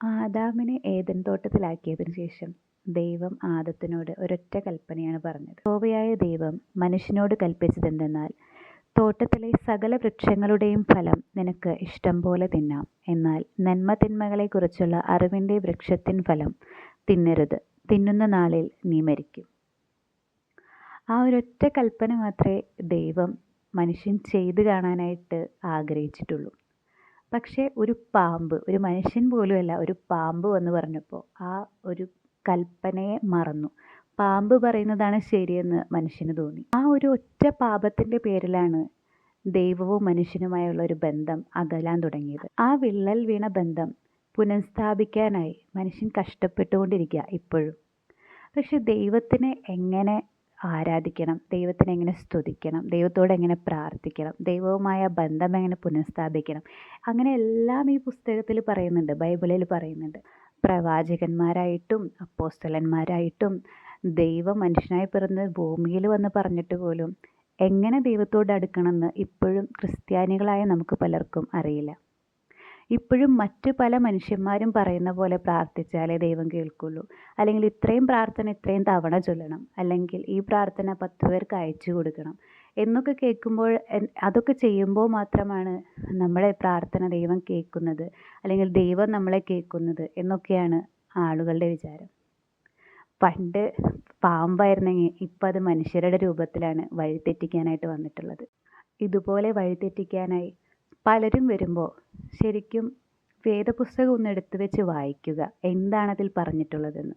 ആദാമിനെ Eden തോട്ടത്തിലാക്കിയതിനു ശേഷം ദൈവം ആദത്തിനോട് ഒരൊറ്റ കൽപ്പനയാണ് പറഞ്ഞത്. ഗോവയായ ദൈവം മനുഷ്യനോട് കൽപ്പിച്ചത് എന്തെന്നാൽ തോട്ടത്തിലെ സകല വൃക്ഷങ്ങളുടെയും ഫലം നിനക്ക് ഇഷ്ടം പോലെ തിന്നാം. എന്നാൽ നന്മതിന്മകളെക്കുറിച്ചുള്ള അറിവിന്റെ വൃക്ഷത്തിൻ ഫലം തിന്നരുത്. തിന്നുന്ന നാളിൽ നീ മരിക്കും. ആ ഒരൊറ്റ കൽപ്പന മാത്രമേ ദൈവം മനുഷ്യൻ ചെയ്തു കാണാനായിട്ട് ആഗ്രഹിച്ചിട്ടുള്ളൂ. പക്ഷേ ഒരു പാമ്പ് ഒരു മനുഷ്യൻ പോലുമല്ല ഒരു പാമ്പ് എന്ന് പറഞ്ഞപ്പോൾ ആ ഒരു കൽപ്പനയെ മറന്നു. പാമ്പ് പറയുന്നതാണ് ശരിയെന്ന് മനുഷ്യന് തോന്നി. ആ ഒരു ഒറ്റ പാപത്തിന്റെ പേരിലാണ് ദൈവവും മനുഷ്യനുമായുള്ള ഒരു ബന്ധം അകലാൻ തുടങ്ങിയത്. ആ വിള്ളൽ വീണ ബന്ധം പുനഃസ്ഥാപിക്കാനായി മനുഷ്യൻ കഷ്ടപ്പെട്ടുകൊണ്ടിരിക്കുക ഇപ്പോഴും. പക്ഷെ ദൈവത്തിന് എങ്ങനെ ആരാധിക്കണം ദൈവത്തിനെ എങ്ങനെ സ്തുതിക്കണം ദൈവത്തോട് എങ്ങനെ പ്രാർത്ഥിക്കണം ദൈവവുമായ ബന്ധം എങ്ങനെ പുനഃസ്ഥാപിക്കണം. അങ്ങനെ എല്ലാം ഈ പുസ്തകത്തിൽ പറയുന്നുണ്ട് ബൈബിളിൽ പറയുന്നുണ്ട്. പ്രവാചകന്മാരായിട്ടും അപ്പോസ്തലന്മാരായിട്ടും ദൈവം മനുഷ്യനായി പിറന്ന് ഭൂമിയിൽ വന്ന് പറഞ്ഞിട്ട് പോലും എങ്ങനെ ദൈവത്തോട് അടുക്കണമെന്ന് ഇപ്പോഴും ക്രിസ്ത്യാനികളായ നമുക്ക് പലർക്കും അറിയില്ല. ഇപ്പോഴും മറ്റ് പല മനുഷ്യന്മാരും പറയുന്ന പോലെ പ്രാർത്ഥിച്ചാലേ ദൈവം കേൾക്കുള്ളൂ. അല്ലെങ്കിൽ ഇത്രയും പ്രാർത്ഥന ഇത്രയും തവണ ചൊല്ലണം. അല്ലെങ്കിൽ ഈ പ്രാർത്ഥന പത്ത് പേർക്ക് അയച്ചു കൊടുക്കണം. എന്നൊക്കെ കേൾക്കുമ്പോൾ അതൊക്കെ ചെയ്യുമ്പോൾ മാത്രമാണ് നമ്മളെ പ്രാർത്ഥന ദൈവം കേൾക്കുന്നത്. അല്ലെങ്കിൽ ദൈവം നമ്മളെ കേൾക്കുന്നത് എന്നൊക്കെയാണ് ആളുകളുടെ വിചാരം. പണ്ട് പാമ്പായിരുന്നെങ്കിൽ ഇപ്പം അത് മനുഷ്യരുടെ രൂപത്തിലാണ് വഴിതെറ്റിക്കാനായിട്ട് വന്നിട്ടുള്ളത്. ഇതുപോലെ വഴിതെറ്റിക്കാനായി പലരും വരുമ്പോൾ ശരിക്കും വേദപുസ്തകം ഒന്ന് എടുത്തു വെച്ച് വായിക്കുക. എന്താണ് അതിൽ പറഞ്ഞിട്ടുള്ളതെന്ന്.